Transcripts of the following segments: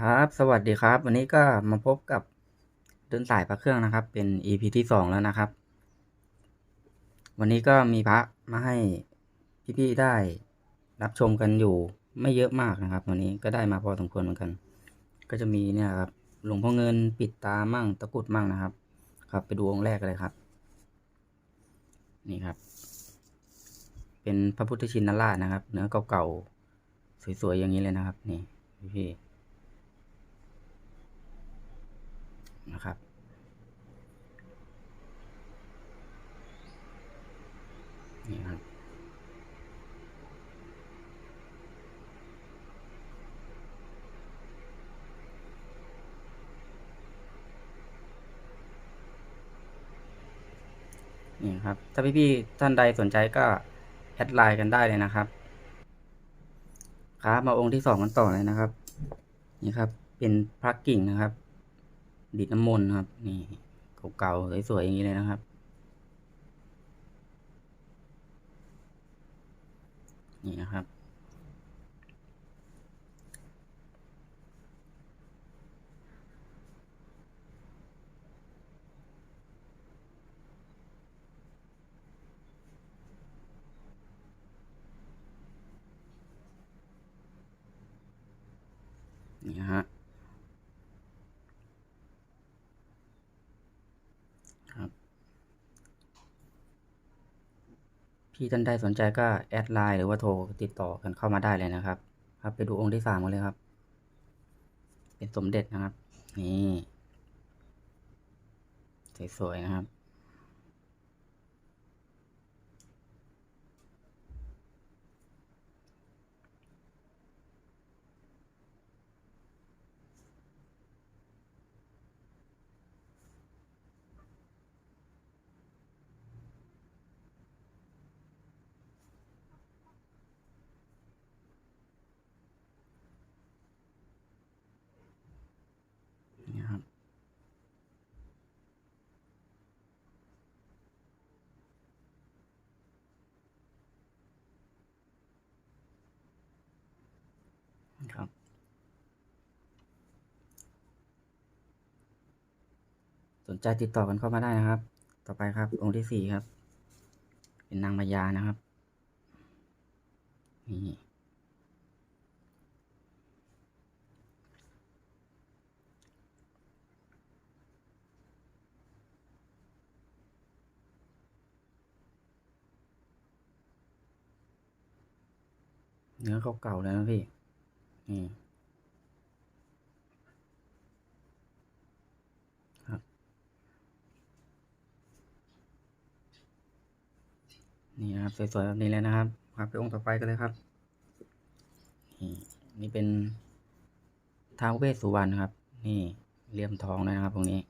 ครับ สวัสดีครับ วันนี้ก็มาพบกับเดินสายพระเครื่องนะครับ เป็น EP ที่สองแล้วนะครับ วันนี้ก็มีพระมาให้พี่ๆได้รับชมกันอยู่ไม่เยอะมากนะครับ วันนี้ก็ได้มาพอสมควรเหมือนกัน ก็จะมีเนี่ยครับหลวงพ่อเงินปิดตามั่งตะกุดมั่งนะครับ ครับ ไปดูองค์แรกเลยครับ นี่ครับ เป็นพระพุทธชินราชนะครับ เนื้อเก่าๆสวยๆอย่างนี้เลยนะครับ นี่พี่ๆ นะครับ นี่ครับ นี่ครับ ถ้าพี่ๆท่านใดสนใจก็แอดไลน์กันได้เลยนะครับ ครับมาองค์ที่สองกันต่อเลยนะครับ นี่ครับ เป็นพระกิ่งนะครับ ดิดน้ำมนต์ครับ นี่เก่าๆสวยๆอย่างนี้เลยนะครับ นี่นะครับ ที่ท่านใดสนใจก็แอดไลน์หรือว่าโทรติดต่อกันเข้ามาได้เลยนะครับ ครับไปดูองค์ที่สามกันเลยครับ เป็นสมเด็จนะครับ นี่สวยๆนะครับ นี่ครับ ครับ ส นใจติดต่อกันเข้ามาได้นะครับ ต่อไปครับ องค์ที่สี่ครับ เป็นนางมายานะครับ นี่เนื้อเก่าๆเลยนะพี่ นี่ ครับ นี่นะครับสวยๆแบบนี้เลยนะครับครับไปองค์ต่อไปกันเลยครับนี่นี่เป็นท้าวเวสสุวรรณครับ นี่เลี่ยมทองเลยนะครับ ตรงนี้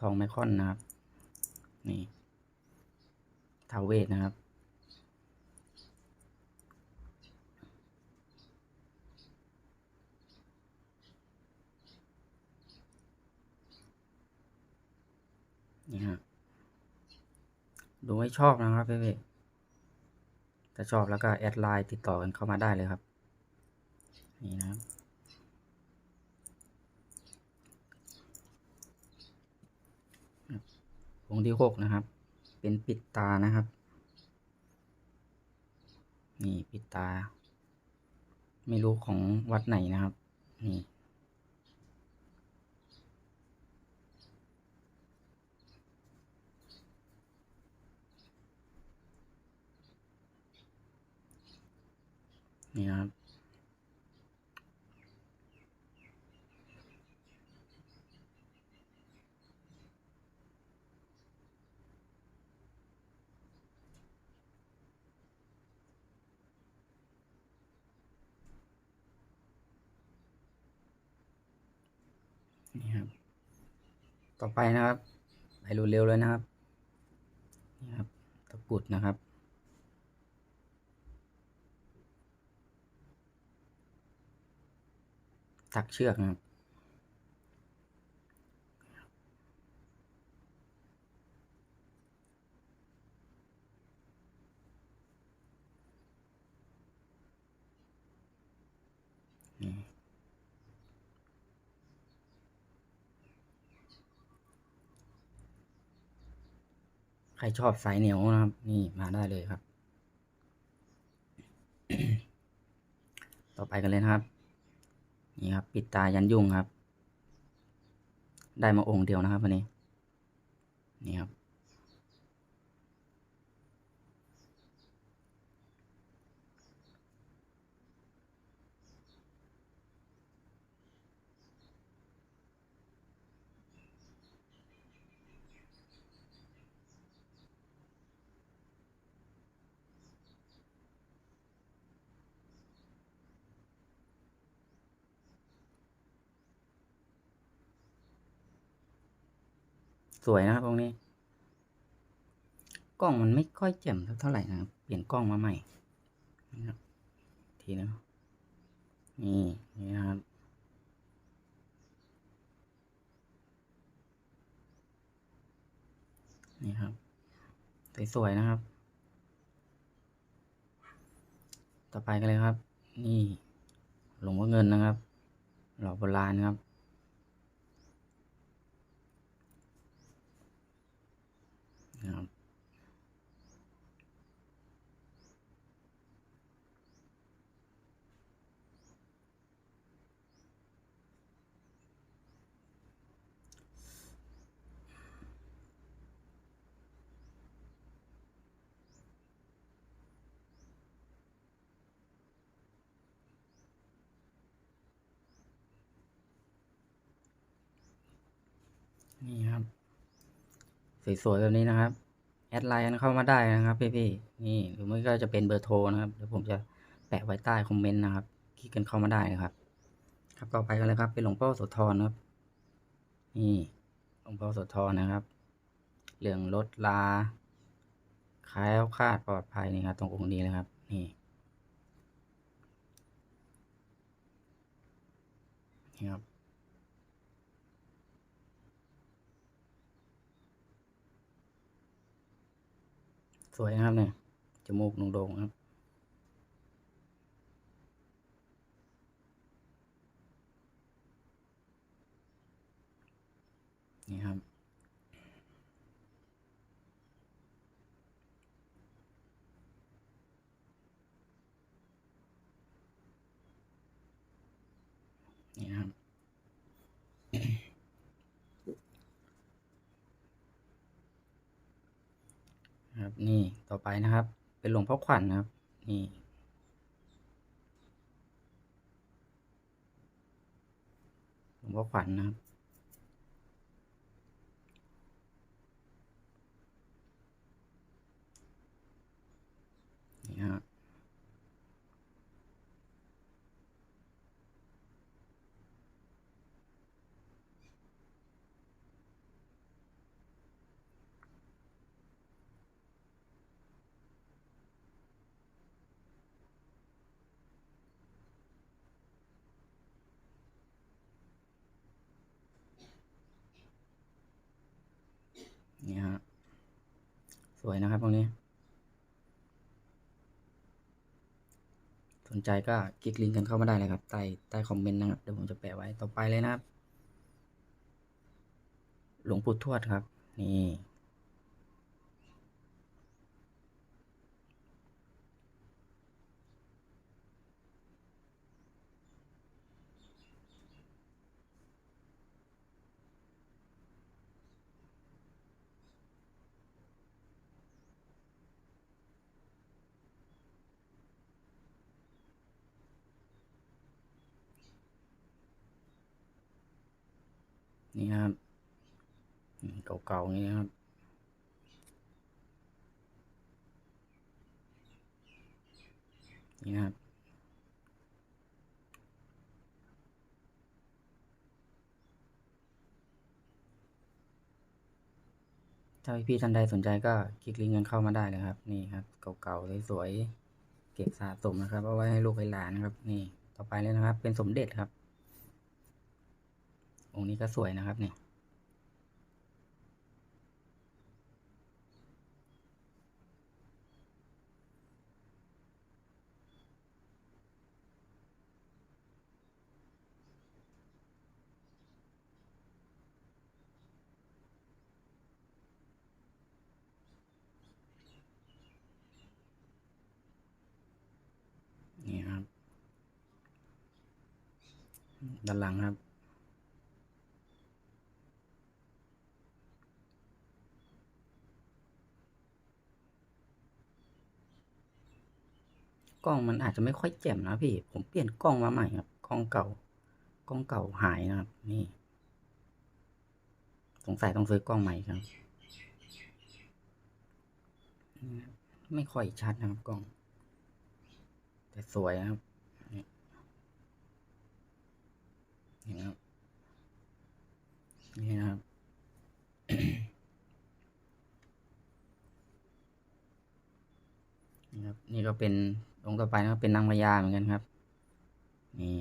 ทองไมคอนนะครับ นี่ท้าวเวสนะครับนี่ฮะ ดูให้ชอบนะครับเพ่ๆถ้าชอบแล้วก็แอดไลน์ติดต่อกันเข้ามาได้เลยครับ นี่นะครับองที่หกนะครับ เป็นปิดตานะครับ นี่ปิดตา ไม่รู้ของวัดไหนนะครับ นี่ นี่นะครับ นี่ครับ ต่อไปนะครับ ไปเร็วๆเลยนะครับ นี่ครับ ตะกุดนะครับ ถักเชือกใครชอบสายเหนียวนะครับ นี่มาได้เลยครับ ต่อไปกันเลยนะครับ นี่ครับ ปิดตายันยุ่งครับ ได้มาองค์เดียวนะครับวันนี้ นี่ครับ สวยนะครับตรงนี้ กล้องมันไม่ค่อยแจ่มเท่าไหร่นะครับ เปลี่ยนกล้องมาใหม่นะครับทีนะนี่นี่นะครับนี่ครับสวยๆนะครับ ต่อไปกันเลยครับ นี่หลวงพ่อเงินนะครับ หล่อโบราณครับ น สวยๆแบบนี้นะครับ แอดไลน์กันเข้ามาได้นะครับพี่ๆนี่หรือไม่ก็จะเป็นเบอร์โทรนะครับเดี๋ยวผมจะแปะไว้ใต้คอมเมนต์นะครับ คลิกกันเข้ามาได้นะครับ ครับต่อไปกันเลยครับ เป็นหลวงพ่อโสธรครับ นี่หลวงพ่อโสธรนะครับ เรื่องรถลาคล้ายคาดปลอดภัยนี่ครับตรงองค์นี้เลยครับ นี่นี่ครับ สวยนะครับเนี่ยจมูกโด่งๆครับ นี่ครับ นี่นะครับ ครับ นี่ต่อไปนะครับ เป็นหลวงพ่อขวัญนะครับ นี่หลวงพ่อขวัญนะครับ นี่ฮะ นี่ฮะ สวยนะครับตรงนี้ สนใจก็คลิกลิงก์กันเข้ามาได้เลยครับ ใต้ใต้คอมเมนต์นะครับ เดี๋ยวผมจะแปะไว้ต่อไปเลยนะครับ หลวงปู่ทวดครับ นี่ นี่ครับเก่าๆนี้นะครับนี่ครับถ้าพี่ๆท่านใดสนใจก็คลิกลิงก์กันเข้ามาได้เลยครับ นี่ครับ เก่าๆสวยๆเก็บสะสมนะครับ เอาไว้ให้ลูกให้หลานนะครับ นี่ต่อไปเลยนะครับ เป็นสมเด็จครับ องค์นี้ก็สวยนะครับเนี่ยด้านหลังครับ กล้องมันอาจจะไม่ค่อยแจ่มนะพี่ ผมเปลี่ยนกล้องมาใหม่ครับ กล้องเก่า กล้องเก่าหายนะครับ นี่ สงสัยต้องซื้อกล้องใหม่ครับ ไม่ค่อยชัดนะครับกล้อง แต่สวยนะครับนี่เห็นครับ นี่นะครับนี่ครับนี่ก็เป็น องค์ต่อไปนะครับเป็นนางพญาเหมือนกันครับ นี่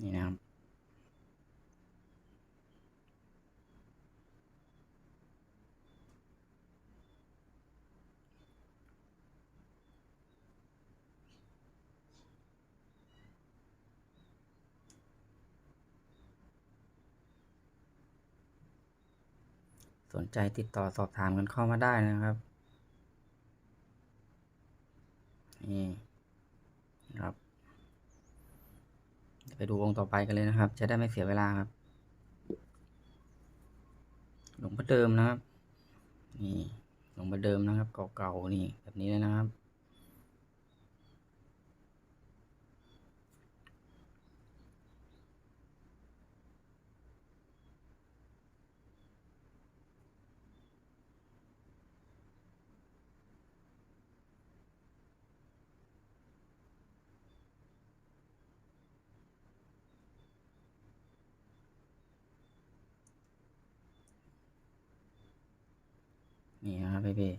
นี่นะครับ สนใจติดต่อสอบถามกันเข้ามาได้นะครับ นี่ครับไปดูองค์ต่อไปกันเลยนะครับ จะได้ไม่เสียเวลาครับ หลวงพ่อเดิมนะครับ นี่หลวงพ่อเดิมนะครับ เก่าๆนี่แบบนี้เลยนะครับ นี่นะครับพี่พี่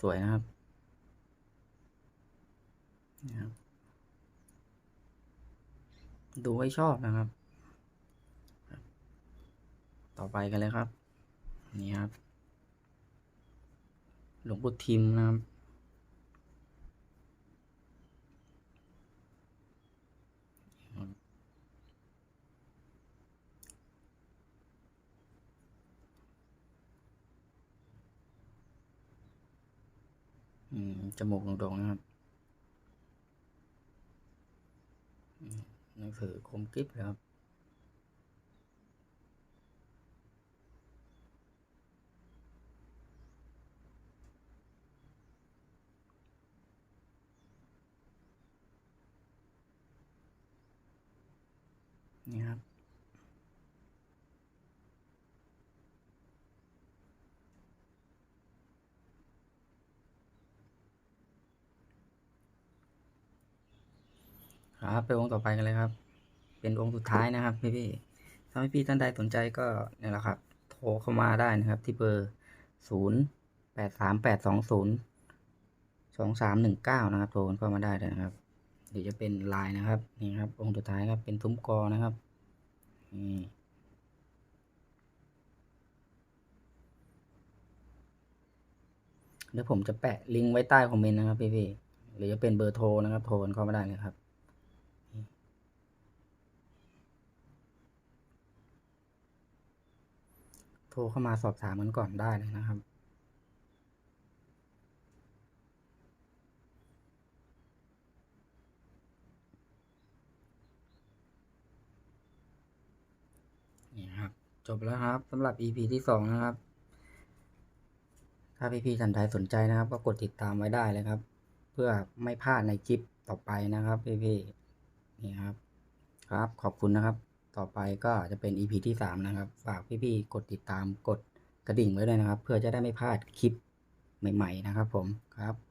สวยนะครับนี่ครับ ดูให้ชอบนะครับ ต่อไปกันเลยครับ นี่ครับ หลวงปู่ทิมนะครับ อืมจมูกโด่งๆนะครับหนังสือคมกริบเลยครับ นี่ครับ ครับไปองค์ต่อไปกันเลยครับ เป็นองค์สุดท้ายนะครับพี่พี่ถ้าพี่ๆท่านใดสนใจก็เนี่ยแหละครับ โทรเข้ามาได้นะครับ ที่เบอร์ศูนย์แปดสามแปดสองศูนย์สองสามหนึ่งเก้านะครับโทรเข้ามาได้เลยนะครับหรือจะเป็นลน์นะครับนี่ครับ องค์สุดท้ายครับเป็นทุ้มกอนะครับนี่เดี๋ยวผมจะแปะลิงก์ไว้ใต้คอมเมนต์นะครับพี่พี่ๆหรือจะเป็นเบอร์โทรนะครับโทรกันเข้ามาได้เลยครับ โท รเข้ามาสอบถามกันก่อนได้เลยนะครับนี่ครับ จบแล้วครับสำหรับ EP ที่สองนะครับ ถ้าพี่ๆท่านใดสนใจนะครับ ก็กดติดตามไว้ได้เลยครับ เพื่อไม่พลาดในคลิปต่อไปนะครับพี่ๆนี่ครับ ครับขอบคุณนะครับ ต่อไปก็จะเป็น EP ที่สามนะครับ ฝากพี่ๆกดติดตามกดกระดิ่งไว้ด้วยนะครับ เพื่อจะได้ไม่พลาดคลิปใหม่ ๆ นะครับผมครับ